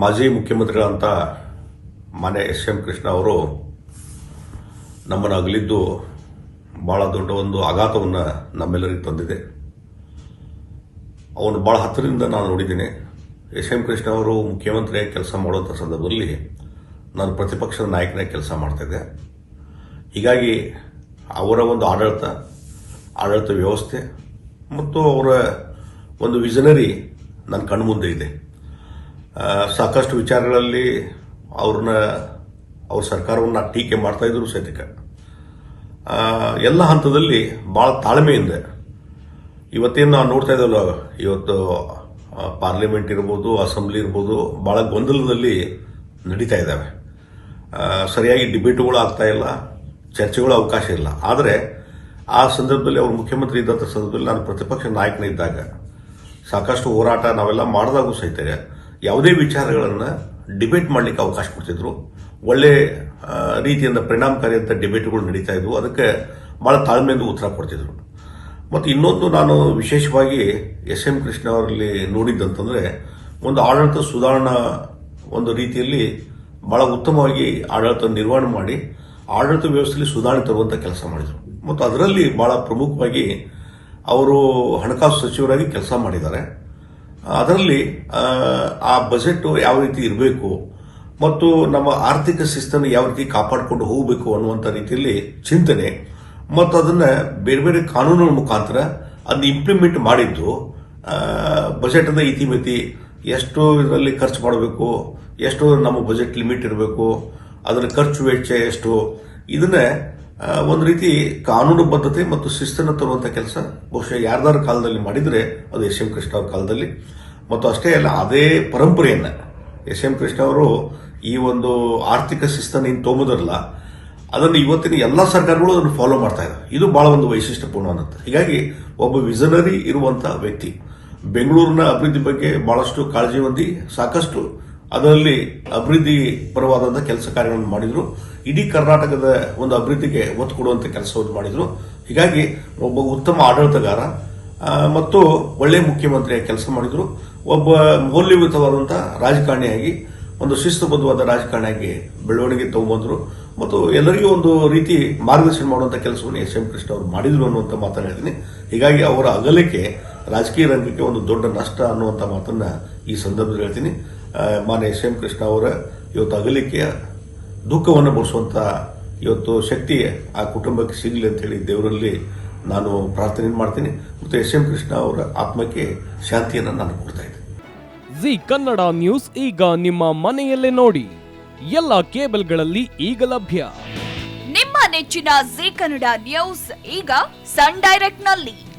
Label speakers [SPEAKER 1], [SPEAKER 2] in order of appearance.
[SPEAKER 1] ಮಾಜಿ ಮುಖ್ಯಮಂತ್ರಿಗಳಂತ ಮಾನ್ಯ S M Krishna ಅವರು ನಮ್ಮನ್ನು ಅಗಲಿದ್ದು ಬಹಳ ದೊಡ್ಡ ಒಂದು ಆಘಾತವನ್ನು ನಮ್ಮೆಲ್ಲರಿಗೆ ತಂದಿದೆ. ಅವನು ಭಾಳ ಹತ್ತಿರದಿಂದ ನಾನು ನೋಡಿದ್ದೀನಿ. ಎಸ್ ಎಂ ಕೃಷ್ಣ ಅವರು ಮುಖ್ಯಮಂತ್ರಿಯಾಗಿ ಕೆಲಸ ಮಾಡುವಂಥ ಸಂದರ್ಭದಲ್ಲಿ ನಾನು ಪ್ರತಿಪಕ್ಷದ ನಾಯಕನಾಗಿ ಕೆಲಸ ಮಾಡ್ತಿದ್ದೆ ಹೀಗಾಗಿ ಅವರ ಒಂದು ಆಡಳಿತ ಆಡಳಿತ ವ್ಯವಸ್ಥೆ ಮತ್ತು ಅವರ ಒಂದು ವಿಷನರಿ ನನ್ನ ಕಣ್ಮುಂದೆ ಇದೆ. ಸಾಕಷ್ಟು ವಿಚಾರಗಳಲ್ಲಿ ಅವ್ರನ್ನ, ಅವ್ರ ಸರ್ಕಾರವನ್ನು ಟೀಕೆ ಮಾಡ್ತಾ ಇದ್ರು ಸಹಿತ ಎಲ್ಲ ಹಂತದಲ್ಲಿ ಭಾಳ ತಾಳ್ಮೆಯಿಂದ, ಇವತ್ತೇನು ನಾವು ನೋಡ್ತಾ ಇದ್ದಲ್ಲ ಇವತ್ತು ಪಾರ್ಲಿಮೆಂಟ್ ಇರ್ಬೋದು, ಅಸೆಂಬ್ಲಿ ಇರ್ಬೋದು ಭಾಳ ಗೊಂದಲದಲ್ಲಿ ನಡೀತಾ ಇದ್ದಾವೆ ಸರಿಯಾಗಿ ಡಿಬೇಟ್ಗಳು ಆಗ್ತಾ ಇಲ್ಲ, ಚರ್ಚೆಗಳು ಅವಕಾಶ ಇಲ್ಲ. ಆದರೆ, ಆ ಸಂದರ್ಭದಲ್ಲಿ ಅವರು ಮುಖ್ಯಮಂತ್ರಿ ಇದ್ದಂಥ ಸಂದರ್ಭದಲ್ಲಿ ನಾನು ಪ್ರತಿಪಕ್ಷ ನಾಯಕನಿದ್ದಾಗ ಸಾಕಷ್ಟು ಹೋರಾಟ ನಾವೆಲ್ಲ ಮಾಡಿದಾಗೂ ಸಹಿತ ಯಾವುದೇ ವಿಚಾರಗಳನ್ನು ಡಿಬೇಟ್ ಮಾಡಲಿಕ್ಕೆ ಅವಕಾಶ ಕೊಡ್ತಿದ್ರು. ಒಳ್ಳೆ ರೀತಿಯಿಂದ ಪರಿಣಾಮಕಾರಿಯಂಥ ಡಿಬೇಟ್ಗಳು ನಡೀತಾ ಇದ್ವು. ಅದಕ್ಕೆ ಭಾಳ ತಾಳ್ಮೆಯಿಂದ ಉತ್ತರ ಕೊಡ್ತಿದ್ರು. ಮತ್ತು ಇನ್ನೊಂದು ನಾನು ವಿಶೇಷವಾಗಿ ಎಸ್ ಎಂ ಕೃಷ್ಣ ಅವರಲ್ಲಿ ನೋಡಿದ್ದಂತಂದರೆ, ಒಂದು ಆಡಳಿತ ಸುಧಾರಣಾ ಒಂದು ರೀತಿಯಲ್ಲಿ ಭಾಳ ಉತ್ತಮವಾಗಿ ಆಡಳಿತ ನಿರ್ವಹಣೆ ಮಾಡಿ, ಆಡಳಿತ ವ್ಯವಸ್ಥೆಯಲ್ಲಿ ಸುಧಾರಣೆ ತರುವಂಥ ಕೆಲಸ ಮಾಡಿದರು. ಮತ್ತು ಅದರಲ್ಲಿ ಭಾಳ ಪ್ರಮುಖವಾಗಿ ಅವರು ಹಣಕಾಸು ಸಚಿವರಾಗಿ ಕೆಲಸ ಮಾಡಿದ್ದಾರೆ. ಅದರಲ್ಲಿ ಆ, ಬಜೆಟ್ ಯಾವ ರೀತಿ ಇರಬೇಕು ಮತ್ತು ನಮ್ಮ ಆರ್ಥಿಕ ಶಿಸ್ತನ್ನು ಯಾವ ರೀತಿ ಕಾಪಾಡಿಕೊಂಡು ಹೋಗಬೇಕು ಅನ್ನುವಂಥ ರೀತಿಯಲ್ಲಿ ಚಿಂತನೆ ಮತ್ತು ಅದನ್ನು ಬೇರೆ ಬೇರೆ ಕಾನೂನುಗಳ ಮುಖಾಂತರ ಅದನ್ನ ಇಂಪ್ಲಿಮೆಂಟ್ ಮಾಡಿದ್ದು ಬಜೆಟ್ನ ಇತಿಮಿತಿ ಎಷ್ಟು ಇದರಲ್ಲಿ ಖರ್ಚು ಮಾಡಬೇಕು ಎಷ್ಟು ನಮ್ಮ ಬಜೆಟ್ ಲಿಮಿಟ್ ಇರಬೇಕು ಅದರ ಖರ್ಚು ವೆಚ್ಚ ಎಷ್ಟು ಇದನ್ನ ಒಂದು ರೀತಿ ಕಾನೂನು ಬದ್ಧತೆ ಮತ್ತು ಶಿಸ್ತನ್ನು ತರುವಂತ ಕೆಲಸ, ಬಹುಶಃ ಯಾರ್ದಾರ ಕಾಲದಲ್ಲಿ ಮಾಡಿದರೆ ಅದು ಎಸ್ ಎಂ ಕೃಷ್ಣ ಅವ್ರ ಕಾಲದಲ್ಲಿ. ಮತ್ತು ಅಷ್ಟೇ ಅಲ್ಲ, ಅದೇ ಪರಂಪರೆಯನ್ನ ಎಸ್ ಎಂ ಕೃಷ್ಣ ಅವರು ಈ ಒಂದು ಆರ್ಥಿಕ ಶಿಸ್ತನ್ನು ಏನು ತೊಗೊಂಬುದಿರಲ್ಲ ಅದನ್ನು ಇವತ್ತಿನ ಎಲ್ಲ ಸರ್ಕಾರಗಳು ಅದನ್ನು ಫಾಲೋ ಮಾಡ್ತಾ ಇದೆ ಇದು ಬಹಳ ಒಂದು ವೈಶಿಷ್ಟ್ಯಪೂರ್ಣ ವೈಶಿಷ್ಟ್ಯಪೂರ್ಣವಾದಂತ ಹೀಗಾಗಿ ಒಬ್ಬ ವಿಸನರಿ ಇರುವಂತ ವ್ಯಕ್ತಿ, ಬೆಂಗಳೂರಿನ ಅಭಿವೃದ್ಧಿ ಬಗ್ಗೆ ಬಹಳಷ್ಟು ಕಾಳಜಿ ಹೊಂದಿ ಸಾಕಷ್ಟು ಅದರಲ್ಲಿ ಅಭಿವೃದ್ಧಿ ಪರವಾದಂತಹ ಕೆಲಸ ಕಾರ್ಯಗಳನ್ನು ಮಾಡಿದ್ರು. ಇಡೀ ಕರ್ನಾಟಕದ ಒಂದು ಅಭಿವೃದ್ಧಿಗೆ ಒತ್ತು ಕೊಡುವಂತ ಕೆಲಸವನ್ನು ಮಾಡಿದ್ರು. ಹೀಗಾಗಿ ಒಬ್ಬ ಉತ್ತಮ ಆಡಳಿತಗಾರ ಮತ್ತು ಒಳ್ಳೆ ಮುಖ್ಯಮಂತ್ರಿಯಾಗಿ ಕೆಲಸ ಮಾಡಿದ್ರು. ಒಬ್ಬ ಮೌಲ್ಯಯುತವಾದಂತಹ ರಾಜಕಾರಣಿಯಾಗಿ, ಒಂದು ಶಿಸ್ತುಬದ್ಧವಾದ ರಾಜಕಾರಣಿಯಾಗಿ ಬೆಳವಣಿಗೆ ತಗೊಂಡ್ಬಂದ್ರು. ಮತ್ತು ಎಲ್ಲರಿಗೂ ಒಂದು ರೀತಿ ಮಾರ್ಗದರ್ಶನ ಮಾಡುವಂತ ಕೆಲಸವನ್ನು ಎಸ್ ಎಂ ಕೃಷ್ಣ ಅವರು ಮಾಡಿದ್ರು ಅನ್ನುವಂಥ ಮಾತನಾಡಿದ್ದೀನಿ ಹೀಗಾಗಿ ಅವರ ಅಗಲಿಕೆ ರಾಜಕೀಯ ರಂಗಕ್ಕೆ ಒಂದು ದೊಡ್ಡ ನಷ್ಟ ಅನ್ನುವಂಥ ಮಾತನ್ನ ಈ ಸಂದರ್ಭದಲ್ಲಿ ಹೇಳ್ತೀನಿ. ಮಾನ್ಯ ಎಸ್ ಎಂ ಕೃಷ್ಣ ಅವರ ಇವತ್ತು ಅಗಲಿಕೆಯ ದುಃಖವನ್ನು ಬಳಸುವಂಥ ಇವತ್ತು ಶಕ್ತಿ ಆ ಕುಟುಂಬಕ್ಕೆ ಸಿಗಲಿ ಅಂತ ಹೇಳಿ ದೇವರಲ್ಲಿ ನಾನು ಪ್ರಾರ್ಥನೆ ಮಾಡ್ತೀನಿ. ಮತ್ತು ಎಸ್ ಎಂ ಕೃಷ್ಣ ಅವರ ಆತ್ಮಕ್ಕೆ ಶಾಂತಿಯನ್ನು ನಾನು ಕೊಡ್ತಾ ಇದ್ದೀನಿ.
[SPEAKER 2] ಜಿ ಕನ್ನಡ ನ್ಯೂಸ್ ಈಗ ನಿಮ್ಮ ಮನೆಯಲ್ಲೇ ನೋಡಿ. ಎಲ್ಲ ಕೇಬಲ್ಗಳಲ್ಲಿ ಈಗ ಲಭ್ಯ.
[SPEAKER 3] ನಿಮ್ಮ ನೆಚ್ಚಿನ ಜಿ ಕನ್ನಡ ನ್ಯೂಸ್ ಈಗ ಸನ್ ಡೈರೆಕ್ಟ್ನಲ್ಲಿ